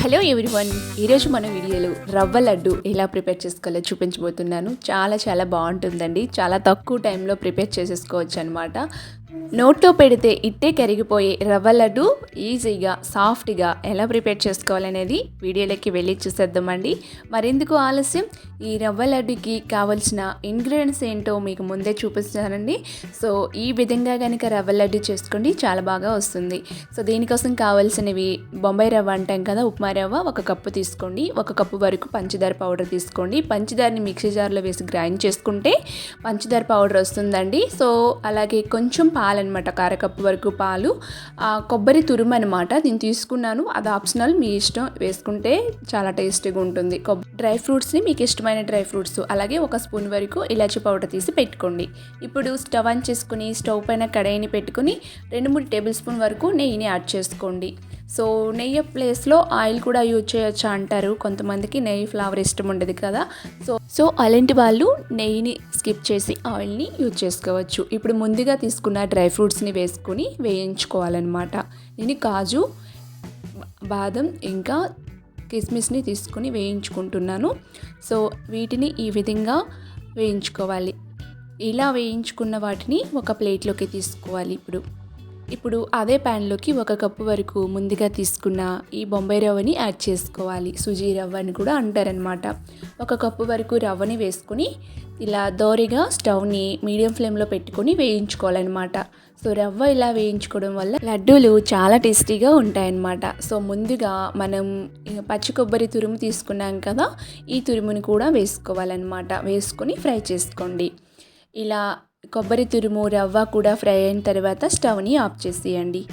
Hello everyone ఈరోజు మన వీడియోలో రవ్వ లడ్డు ఎలా ప్రిపేర్ చేసుకోవాలో చూపించబోతున్నాను. చాలా చాలా బాగుంటుందండి. చాలా తక్కువ టైంలో ప్రిపేర్ చేసేసుకోవచ్చు అనమాట నోట్లో పెడితే ఇట్టే కరిగిపోయే రవ్వ లడ్డు ఈజీగా సాఫ్ట్గా ఎలా ప్రిపేర్ చేసుకోవాలనేది వీడియోలోకి వెళ్ళి చూసేద్దామండి. మరెందుకు ఆలస్యం? ఈ రవ్వ లడ్డుకి కావలసిన ఇంగ్రీడియంట్స్ ఏంటో మీకు ముందే చూపిస్తానండి సో ఈ విధంగా కనుక రవ్వ లడ్డు చేసుకోండి చాలా బాగా వస్తుంది. సో దీనికోసం కావాల్సినవి బొంబాయి రవ్వ అంటాం కదా ఉప్మా రవ్వ ఒక కప్పు తీసుకోండి. ఒక కప్పు వరకు పంచదార పౌడర్ తీసుకోండి. పంచదారని మిక్సీ జార్లో వేసి గ్రైండ్ చేసుకుంటే పంచదార పౌడర్ వస్తుందండి. సో అలాగే కొంచెం పాలనమాట కారకప్పు వరకు పాలు. కొబ్బరి తురుము అనమాట నేను తీసుకున్నాను. అది ఆప్షనల్. మీ ఇష్టం. వేసుకుంటే చాలా టేస్టీగా ఉంటుంది. కొబ్బరి డ్రై ఫ్రూట్స్ని మీకు ఇష్టమైన డ్రై ఫ్రూట్స్. అలాగే ఒక స్పూన్ వరకు ఇలాచి పౌడర్ తీసి పెట్టుకోండి. ఇప్పుడు స్టవ్ ఆన్ చేసుకుని స్టవ్ పైన కడాయిని పెట్టుకుని రెండు మూడు టేబుల్ స్పూన్ వరకు నెయ్యిని యాడ్ చేసుకోండి. సో నెయ్యి ప్లేస్లో ఆయిల్ కూడా యూజ్ చేయొచ్చు అంటారు. కొంతమందికి నెయ్యి ఫ్లేవర్ ఇష్టం ఉండదు కదా. సో సో అలాంటి వాళ్ళు నెయ్యిని స్కిప్ చేసి ఆయిల్ని యూజ్ చేసుకోవచ్చు. ఇప్పుడు ముందుగా తీసుకున్న డ్రై ఫ్రూట్స్ని వేసుకొని వేయించుకోవాలన్నమాట. నేను కాజు బాదం ఇంకా కిస్మిస్ని తీసుకుని వేయించుకుంటున్నాను. సో వీటిని ఈ విధంగా వేయించుకోవాలి. ఇలా వేయించుకున్న వాటిని ఒక ప్లేట్లోకి తీసుకోవాలి ఇప్పుడు. ఇప్పుడు అదే ప్యాన్లోకి ఒక కప్పు వరకు ముందుగా తీసుకున్న ఈ బొంబాయి రవ్వని యాడ్ చేసుకోవాలి. సుజీ రవ్వ అని కూడా అంటారనమాట ఒక కప్పు వరకు రవ్వని వేసుకొని ఇలా దోరిగా స్టవ్ని మీడియం ఫ్లేమ్లో పెట్టుకొని వేయించుకోవాలన్నమాట. సో రవ్వ ఇలా వేయించుకోవడం వల్ల లడ్డూలు చాలా టేస్టీగా ఉంటాయన్నమాట. సో ముందుగా మనం పచ్చి కొబ్బరి తురుము తీసుకున్నాం కదా ఈ తురుముని కూడా వేసుకోవాలన్నమాట. వేసుకొని ఫ్రై చేసుకోండి. ఇలా కొబ్బరి తురుము రవ్వ కూడా ఫ్రై అయిన తర్వాత స్టవ్ని ఆఫ్ చేసేయండి.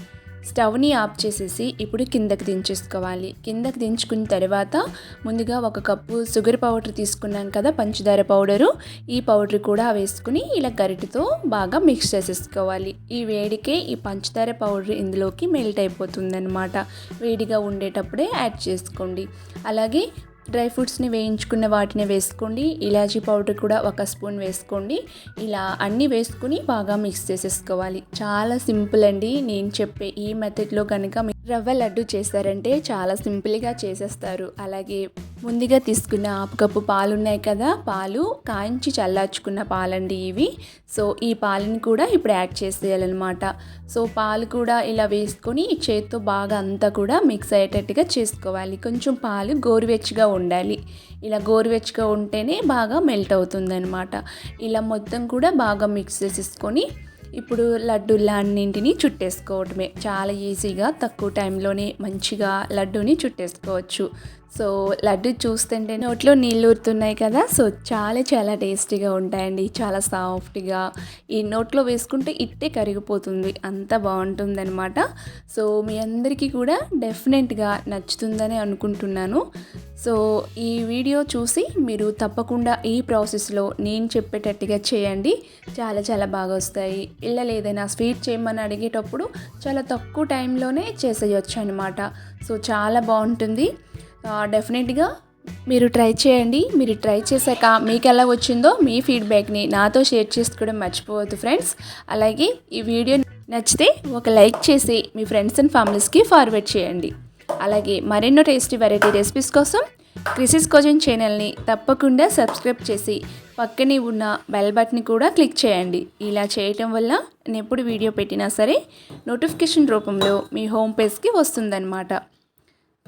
స్టవ్ని ఆఫ్ చేసేసి ఇప్పుడు కిందకి దించేసుకోవాలి. కిందకి దించుకున్న తర్వాత ముందుగా ఒక కప్పు షుగర్ పౌడర్ తీసుకున్నాం కదా పంచదార పౌడరు. ఈ పౌడర్ కూడా వేసుకుని ఇలా గరిటతో బాగా మిక్స్ చేసేసుకోవాలి. ఈ వేడికే ఈ పంచదార పౌడర్ ఇందులోకి మెల్ట్ అయిపోతుందన్నమాట. వేడిగా ఉండేటప్పుడే యాడ్ చేసుకోండి. అలాగే డ్రై ఫ్రూట్స్ని వేయించుకున్న వాటిని వేసుకోండి. ఇలాచీ పౌడర్ కూడా ఒక స్పూన్ వేసుకోండి. ఇలా అన్నీ వేసుకుని బాగా మిక్స్ చేసేసుకోవాలి. చాలా సింపుల్ అండి. నేను చెప్పే ఈ మెథడ్లో కనుక రవ్వ లడ్డు చేస్తారంటే చాలా సింపుల్గా చేసేస్తారు. అలాగే ముందుగా తీసుకున్న హాఫ్ కప్పు పాలు ఉన్నాయి కదా పాలు కాయించి చల్లార్చుకున్న పాలండి ఇవి. సో ఈ పాలను కూడా ఇప్పుడు యాడ్ చేసేయాలన్నమాట. సో పాలు కూడా ఇలా వేసుకొని చేత్తో బాగా అంతా కూడా మిక్స్ అయ్యేటట్టుగా చేసుకోవాలి. కొంచెం పాలు గోరువెచ్చగా ఉండాలి. ఇలా గోరువెచ్చగా ఉంటేనే బాగా మెల్ట్ అవుతుందన్నమాట. ఇలా మొత్తం కూడా బాగా మిక్స్ చేసేసుకొని ఇప్పుడు లడ్డూలన్నింటినీ చుట్టేసుకోవడమే. చాలా ఈజీగా తక్కువ టైంలోనే మంచిగా లడ్డూని చుట్టేసుకోవచ్చు. సో లడ్డు చూస్తుంటే నోట్లో నీళ్ళు ఊరుతున్నాయి కదా సో చాలా చాలా టేస్టీగా ఉంటాయండి. చాలా సాఫ్ట్గా ఈ నోట్లో వేసుకుంటే ఇట్టే కరిగిపోతుంది అంత బాగుంటుందన్నమాట. సో మీ అందరికీ కూడా డెఫినెట్గా నచ్చుతుందని అనుకుంటున్నాను. సో ఈ వీడియో చూసి మీరు తప్పకుండా ఈ ప్రాసెస్లో నేను చెప్పేటట్టుగా చేయండి. చాలా చాలా బాగా వస్తాయి. పిల్లలు ఏదైనా స్వీట్ చేయమని అడిగేటప్పుడు చాలా తక్కువ టైంలోనే చేసేయచ్చు అనమాట సో చాలా బాగుంటుంది. డెఫినెట్గా మీరు ట్రై చేయండి. మీరు ట్రై చేశాక మీకు ఎలా వచ్చిందో మీ ఫీడ్బ్యాక్ని నాతో షేర్ చేసుకోవడం మర్చిపోవద్దు ఫ్రెండ్స్ అలాగే ఈ వీడియో నచ్చితే ఒక లైక్ చేసి మీ ఫ్రెండ్స్ అండ్ ఫ్యామిలీస్కి ఫార్వర్డ్ చేయండి. అలాగే మరెన్నో టేస్టీ వెరైటీ రెసిపీస్ కోసం క్రిసిస్ కోజిన్ ఛానల్ని తప్పకుండా సబ్స్క్రైబ్ చేసి పక్కనే ఉన్న బెల్ బటన్ కూడా క్లిక్ చేయండి. ఇలా చేయటం వల్ల నేను ఎప్పుడు వీడియో పెట్టినా సరే నోటిఫికేషన్ రూపంలో మీ హోమ్ పేజ్కి వస్తుందన్నమాట.